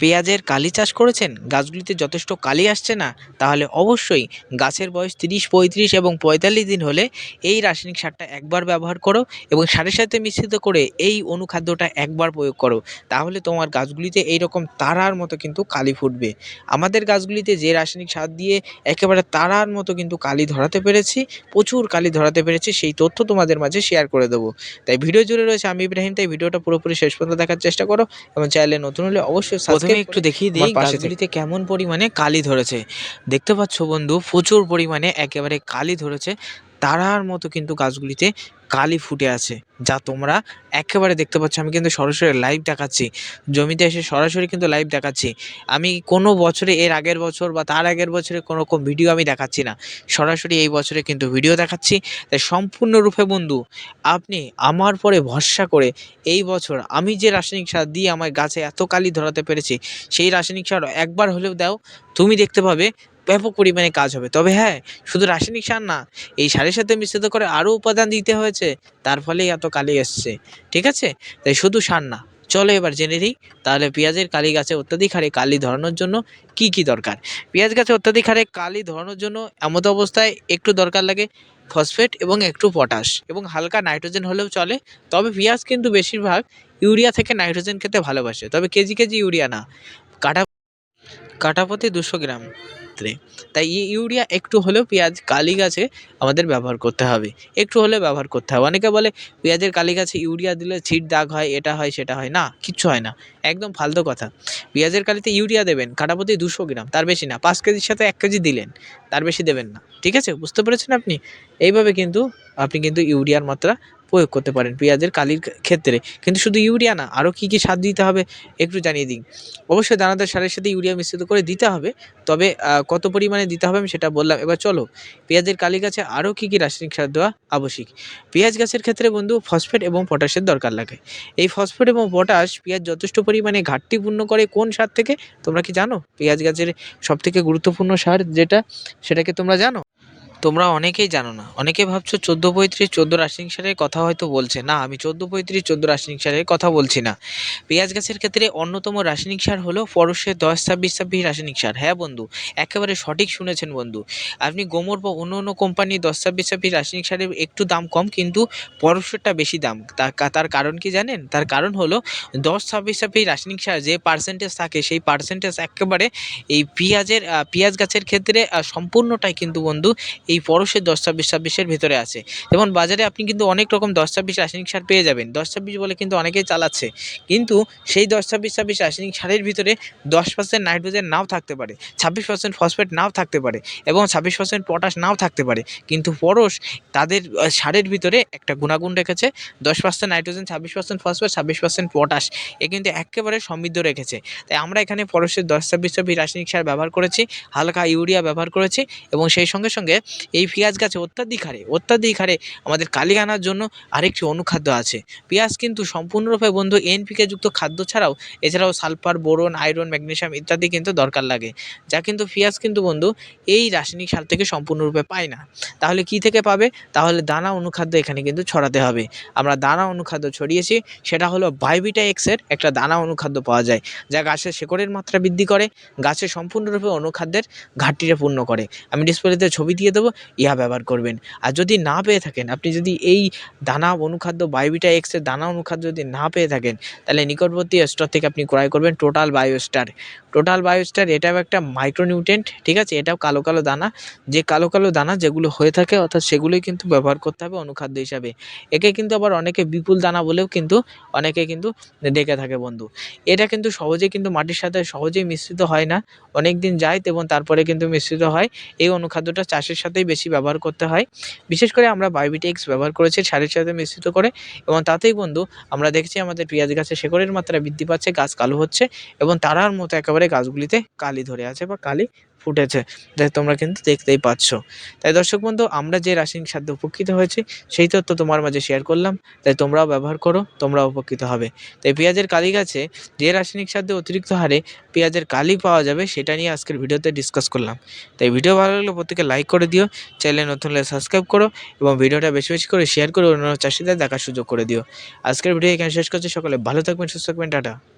পেঁয়াজের কালি চাষ করেছেন? গাছগুলিতে যথেষ্ট কালি আসছে না। তাহলে অবশ্যই গাছের বয়স তিরিশ, পঁয়ত্রিশ এবং পঁয়তাল্লিশ দিন হলে এই রাসায়নিক সারটা একবার ব্যবহার করো এবং সারের সাথে মিশ্রিত করে এই অনুখাদ্যটা একবার প্রয়োগ করো। তাহলে তোমার গাছগুলিতে এইরকম তারার মতো কিন্তু কালি ফুটবে। আমাদের গাছগুলিতে যে রাসায়নিক সার দিয়ে একেবারে তারার মতো কিন্তু কালি ধরাতে পেরেছি, প্রচুর কালি ধরাতে পেরেছি, সেই তথ্য তোমাদের মাঝে শেয়ার করে দেবো। তাই ভিডিও জুড়ে রয়েছে আমি ইব্রাহিম, তাই ভিডিওটা পুরোপুরি শেষ পর্যন্ত দেখার চেষ্টা করো এবং চ্যানেলে নতুন হলে অবশ্যই প্রথমে একটু দেখিয়ে দিই গাছগুলিতে কেমন পরিমাণে কালি ধরেছে। দেখতে পাচ্ছ বন্ধু প্রচুর পরিমাণে একেবারে কালি ধরেছে। তারার মতো কিন্তু গাছগুলিতে কালি ফুটে আছে, যা তোমরা একেবারে দেখতে পাচ্ছ। আমি কিন্তু সরাসরি লাইভ দেখাচ্ছি। জমিতে এসে সরাসরি কিন্তু লাইভ দেখাচ্ছি। আমি কোনো বছরে, এর আগের বছর বা তার আগের বছরে কোনো রকম ভিডিও আমি দেখাচ্ছি না। সরাসরি এই বছরে কিন্তু ভিডিও দেখাচ্ছি। তাই সম্পূর্ণরূপে বন্ধু, আপনি আমার পরে ভরসা করে এই বছর আমি যে রাসায়নিক সার দিয়ে আমার গাছে এত কালি ধরাতে পেরেছি, সেই রাসায়নিক সার একবার হলেও দাও। তুমি দেখতে পাবে ব্যাপক পরিমাণে কাজ হবে। তবে হ্যাঁ শুধু রাসায়নিক সার না, এই সারের সাথে মিশ্রিত করে আরও উপাদান দিতে হয়েছে, তার ফলেই এত কালি এসছে, ঠিক আছে? তাই শুধু সার না, চলো এবার জেনে নিই, তাহলে পেঁয়াজের কালি গাছে অত্যাধিক হারে কালি ধরানোর জন্য কি কি দরকার? পেঁয়াজ গাছে অত্যাধিক হারে কালি ধরানোর জন্য এমত অবস্থায় একটু দরকার লাগে ফসফেট এবং একটু পটাশ এবং হালকা নাইট্রোজেন হলেও চলে, তবে পেঁয়াজ কিন্তু বেশিরভাগ ইউরিয়া থেকে নাইট্রোজেন খেতে ভালোবাসে, তবে কেজি কেজি ইউরিয়া না। কাটা কাটাপতি দুশো গ্রাম। তাই ইউরিয়া একটু হলেও পেঁয়াজ কালি গাছে আমাদের ব্যবহার করতে হবে। একটু হলেও ব্যবহার করতে হবে। অনেকে বলে, পেঁয়াজের কালি গাছে ইউরিয়া দিলে ছিট দাগ হয়, এটা হয়, সেটা হয়। না, কিচ্ছু হয় না। একদম ফালতু কথা। পেঁয়াজের কালিতে ইউরিয়া দেবেন কাটাপতি দুশো গ্রাম, তার বেশি না। পাঁচ কেজির সাথে এক কেজি দিলেন, তার বেশি দেবেন না। ঠিক আছে? বুঝতে পেরেছেন আপনি? এইভাবে কিন্তু, আপনি কিন্তু ইউরিয়ার মাত্রা প্রয়োগ করতে পারেন পেঁয়াজের কালির ক্ষেত্রে। কিন্তু শুধু ইউরিয়া না আরও কী কী সার দিতে হবে একটু জানিয়ে দিন। অবশ্যই দানাদার সারের সাথে ইউরিয়া মিশ্রিত করে দিতে হবে, তবে কত পরিমাণে দিতে হবে আমি সেটা বললাম। এবার চলো, পেঁয়াজের কালি গাছে আরও কী কী রাসায়নিক সার দেওয়া আবশ্যিক? পেঁয়াজ গাছের ক্ষেত্রে বন্ধু ফসফেট এবং পটাশের দরকার লাগে। এই ফসফেট এবং পটাশ পেঁয়াজ যথেষ্ট পরিমাণে ঘাটতি পূর্ণ করে কোন সার থেকে? তোমরা কি জানো? পেঁয়াজ গাছের সবথেকে গুরুত্বপূর্ণ সার যেটা, সেটাকে তোমরা জানো? তোমরা অনেকেই জানো না। অনেকে ভাবছ চোদ্দ পঁয়ত্রিশ, চোদ্দ রাসায়নিক সারের কথা হয়তো বলছে। না, আমি চোদ্দ পঁয়ত্রিশ, চোদ্দ রাসায়নিক সারের কথা বলছি না। পেঁয়াজ গাছের ক্ষেত্রে অন্যতম রাসায়নিক সার হলো পরশের দশ, ছাব্বিশ ছাব্বিশ রাসায়নিক সার। হ্যাঁ বন্ধু, একেবারে সঠিক শুনেছেন বন্ধু। আপনি গোমর বা অন্য অন্য কোম্পানির দশ, ছাব্বিশ ছাব্বিশ রাসায়নিক সারের একটু দাম কম, কিন্তু পরশেরটা বেশি দাম। তার কারণ কি জানেন? তার কারণ হলো দশ, ছাব্বিশ ছাব্বিশ রাসায়নিক সার যে পার্সেন্টেজ থাকে, সেই পার্সেন্টেজ একেবারে এই পেঁয়াজের পেঁয়াজ গাছের ক্ষেত্রে সম্পূর্ণটাই কিন্তু বন্ধু এই পরশের দশ ছাব্বিশ ছাব্বিশের ভিতরে আছে। যেমন বাজারে আপনি কিন্তু অনেক রকম দশ ছাব্বিশ রাসায়নিক সার পেয়ে যাবেন। দশ ছাব্বিশ বলে কিন্তু অনেকেই চালাচ্ছে। কিন্তু সেই দশ ছাব্বিশ ছাব্বিশ রাসায়নিক সারের ভিতরে দশ পার্সেন্ট নাইট্রোজেন নাও থাকতে পারে, ছাব্বিশ পার্সেন্ট ফসফেট নাও থাকতে পারে এবং ছাব্বিশ পার্সেন্ট পটাশ নাও থাকতে পারে। কিন্তু পরশ তাদের সারের ভিতরে একটা গুণাগুণ রেখেছে, দশ পার্সেন্ট নাইট্রোজেন, ছাব্বিশ পার্সেন্ট ফসফেট ছাব্বিশ পার্সেন্ট পটাশ এ কিন্তু একেবারে সমৃদ্ধ রেখেছে। তাই আমরা এখানে পরশের দশ ছাব্বিশ ছাব্বিশ রাসায়নিক সার ব্যবহার করেছি, হালকা ইউরিয়া ব্যবহার করেছি এবং সেই সঙ্গে সঙ্গে এই পেঁয়াজ গাছে অত্যাধিক হারে অত্যাধিক হারে আমাদের কালি আনার জন্য আরেকটি অনুখাদ্য আছে। পেঁয়াজ কিন্তু সম্পূর্ণরূপে বন্ধু এনপিকে যুক্ত খাদ্য ছাড়াও এছাড়াও সালফার, বোরন, আয়রন, ম্যাগনেশিয়াম ইত্যাদি কিন্তু দরকার লাগে, যা কিন্তু পেঁয়াজ কিন্তু বন্ধু এই রাসায়নিক সার থেকে সম্পূর্ণরূপে পায় না। তাহলে কি থেকে পাবে? তাহলে দানা অনুখাদ্য এখানে কিন্তু ছড়াতে হবে। আমরা দানা অনুখাদ্য ছড়িয়েছি, সেটা হলো বায়োবিটা এক্সের একটা দানা অনুখাদ্য পাওয়া যায়, যা গাছের শেকড়ের মাত্রা বৃদ্ধি করে গাছের সম্পূর্ণরূপে অনুখাদ্যের ঘাটতিটা পূর্ণ করে। আমি ডিসপ্লেতে ছবি দিয়ে দেবো। ইহা ব্যবহার করবেন। আর যদি না পেয়ে থাকেন, আপনি যদি এই দানা অনুখাদ্য বায়োবিটা এক্সের দানা অনুখাদ্য যদি না পেয়ে থাকেন, তাহলে নিকটবর্তী স্টোর থেকে আপনি ক্রয় করবেন টোটাল বায়োস্টার টোটাল বায়োস্টার এটাও একটা মাইক্রোনিউট্রেন্ট ঠিক আছে? এটাও কালো কালো দানা। যে কালো কালো দানা যেগুলো হয়ে থাকে, অর্থাৎ সেগুলোই কিন্তু ব্যবহার করতে হবে অনুখাদ্য হিসাবে। একে কিন্তু আবার অনেকে বিপুল দানা বলেও কিন্তু অনেকে কিন্তু ডেকে থাকে বন্ধু। এটা কিন্তু সহজেই কিন্তু মাটির সাথে সহজেই মিশ্রিত হয় না। অনেক দিন যায় এবং তারপরে কিন্তু মিশ্রিত হয়। এই অনুখাদ্যটা চাষের সাথেই বেশি ব্যবহার করতে হয়। বিশেষ করে আমরা বায়োবিটিক্স ব্যবহার করেছি সারের সাথে মিশ্রিত করে এবং তাতেই বন্ধু আমরা দেখছি আমাদের পেঁয়াজ গাছে শেকড়ের মাত্রা বৃদ্ধি পাচ্ছে, গাছ কালো হচ্ছে এবং তারার মতো একেবারে গাছগুলিতে কালি ধরে আছে বা কালি ফুটেছে, তাই তোমরা কিন্তু দেখতেই পাচ্ছ। তাই দর্শক বন্ধু, আমরা যে রাসায়নিক সার দিয়ে উপকৃত হয়েছি, সেই তথ্য তোমার মাঝে শেয়ার করলাম, তাই তোমরাও ব্যবহার করো, তোমরাও উপকৃত হবে। তাই পেঁয়াজের কালি গাছে যে রাসায়নিক সার দিয়ে অতিরিক্ত হারে পেঁয়াজের কালি পাওয়া যাবে, সেটা নিয়ে আজকের ভিডিওতে ডিসকাস করলাম। তাই ভিডিও ভালো লাগলে প্রত্যেকে লাইক করে দিও চ্যানেলে নতুন হলে সাবস্ক্রাইব করো এবং ভিডিওটা বেশি বেশি করে শেয়ার করে অন্যান্য চাষিদের দেখার সুযোগ করে দিও। আজকের ভিডিও এখানে শেষ করছি, সকলে ভালো থাকবেন, সুস্থ থাকবেন, টাটা।